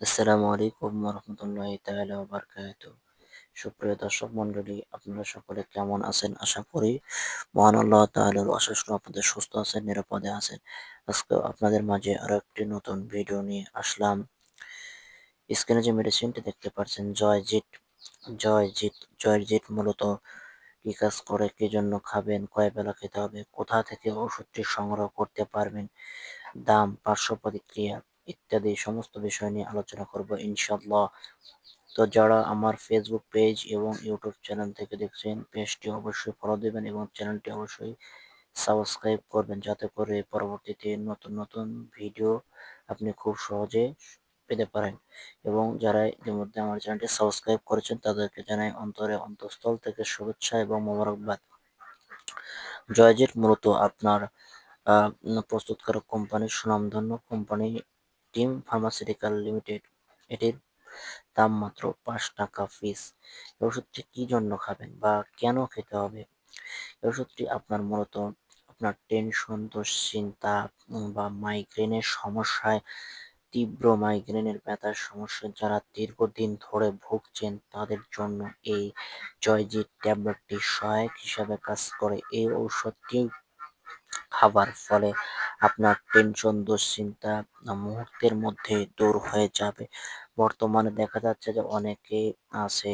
আসসালামু আলাইকুম রহমতুল্লাহি তাআলা ওয়া বারাকাতুহু। সুপ্রিয় দর্শক মণ্ডলী, আপনারা সকলে কেমন আছেন? আশা করি মহান আল্লাহ তাআলার অশেষ রহমতে সুস্থ আছেন, নিরাপদে আছেন। আজকে আপনাদের মাঝে আরও একটি নতুন ভিডিও নিয়ে আসলাম। স্ক্রিনে যে মেডিসিনটি দেখতে পাচ্ছেন, জয়জিৎ জয়জিৎ জয়জিৎ মূলত কি কাজ করে, কি জন্য খাবেন, কয় বেলা খেতে হবে, কোথা থেকে ওষুধটি সংগ্রহ করতে পারবেন, দাম, পার্শ্ব প্রতিক্রিয়া ইত্যাদি সমস্ত বিষয় নিয়ে আলোচনা করব ইনশাল্লাহ তো যারা আমার ফেসবুক পেজ এবং ইউটিউব চ্যানেল থেকে দেখছেন পেজটি অবশ্যই ফলো দেবেন এবং চ্যানেলটি অবশ্যই সাবস্ক্রাইব করবেন যাতে করে পরবর্তীতে নতুন নতুন ভিডিও আপনি খুব সহজে পেতে পারেন। এবং যারা ইতিমধ্যে আমার চ্যানেলটি সাবস্ক্রাইব করেছেন, তাদেরকে জানাই অন্তরে অন্তঃস্থল থেকে শুভেচ্ছা এবং মোবারকবাদ। জয়জিৎ মূলত আপনার প্রস্তুতকারক কোম্পানির সুনামধন্য কোম্পানি টিম ফার্মাসিউটিক্যাল লিমিটেড, এটির দাম মাত্র পাঁচ টাকা ফিস। এই ওষুধটি কী জন্য খাবেন বা কেন খেতে হবে? এই ওষুধটি আপনার মূলত আপনার টেনশন, দুশ্চিন্তা বা মাইগ্রেনের সমস্যায়, তীব্র মাইগ্রেনের ব্যথার সমস্যা যারা দীর্ঘদিন ধরে ভুগছেন তাদের জন্য এই জয়জিৎ ট্যাবলেটটি সহায়ক হিসাবে কাজ করে। এই ঔষধটি খাবার ফলে আপনার টেনশন দুশ্চিন্তা মুহূর্তের মধ্যে দূর হয়ে যাবে। বর্তমানে দেখা যাচ্ছে যে অনেকে আছে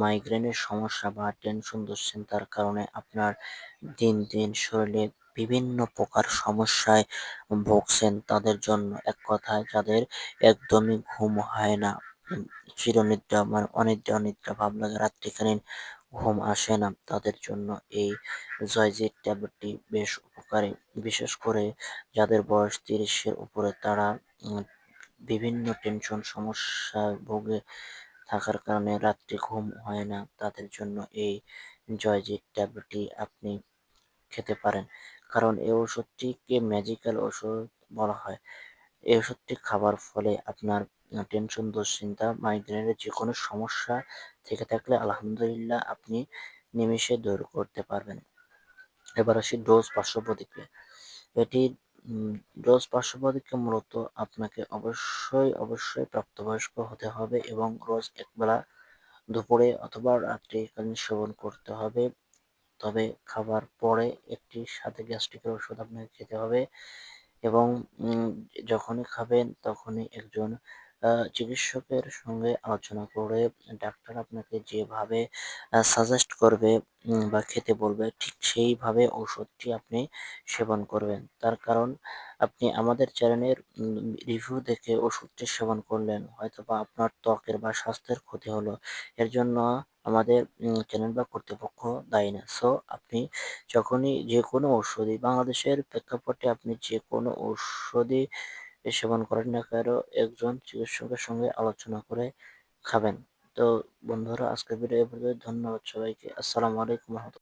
মাইগ্রেনের সমস্যা বা টেনশন দুশ্চিন্তার কারণে আপনার দিন দিন শরীরে বিভিন্ন প্রকার সমস্যায় ভুগছেন তাদের জন্য। এক কথায় যাদের একদমই ঘুম হয় না চিরনিদ্রা মানে অনিদ্রা অনিদ্রা ভাব লাগে রাত্রিকালীন ঘুম আসে না। তাদের জন্য এই জয়জিৎ ট্যাবলেটটি বেশ উপকারী। বিশেষ করে যাদের বয়স তিরিশের উপরে, তারা বিভিন্ন টেনশন সমস্যায় ভোগে থাকার কারণে রাত্রি ঘুম হয় না। তাদের জন্য এই জয়জিৎ ট্যাবলেটটি আপনি খেতে পারেন। কারণ এই ওষুধটিকে ম্যাজিক্যাল ওষুধ বলা হয়। এই ওষুধটি খাবার ফলে আপনার টেনশন দুশ্চিন্তা মাইগ্রেনের যে কোনো সমস্যা থেকে থাকলে আলহামদুলিল্লাহ আপনি নিমিষে দূর করতে পারবেন। এবার আসি ডোজ পার্শ্ব প্রতিক্রিয়া। এটির ডোজ পার্শ্ব প্রতিক্রিয়া মূলত আপনাকে অবশ্যই অবশ্যই প্রাপ্তবয়স্ক হতে হবে এবং রোজ একবেলা দুপুরে অথবা রাত্রিকালীন সেবন করতে হবে। তবে খাবার পরে একটি সাথে গ্যাস্ট্রিকের ওষুধ আপনাকে খেতে হবে এবং যখনই খাবেন তখনই একজন চিকিৎসকের সঙ্গে আলোচনা করে ডাক্তার আপনাকে যেভাবে সাজেস্ট করবে বা খেতে বলবে, ঠিক সেইভাবে ওষুধটি আপনি সেবন করবেন। তার কারণ, আপনি আমাদের চ্যানেলের রিভিউ দেখে ওষুধটি সেবন করলেন হয়তো বা আপনার ত্বকের বা স্বাস্থ্যের ক্ষতি হলো। এর জন্য আমাদের চ্যানেল বা কর্তৃপক্ষ দায়ী না। সো আপনি যখনই যে কোনো ওষুধই বাংলাদেশের প্রেক্ষাপটে আপনি যে কোনো ঔষধি সেবন করেন না কারও, একজন চিকিৎসকের সঙ্গে আলোচনা করে খাবেন। তো বন্ধুরা, আজকের ভিডিও ধন্যবাদ সবাইকে। আসসালামু আলাইকুম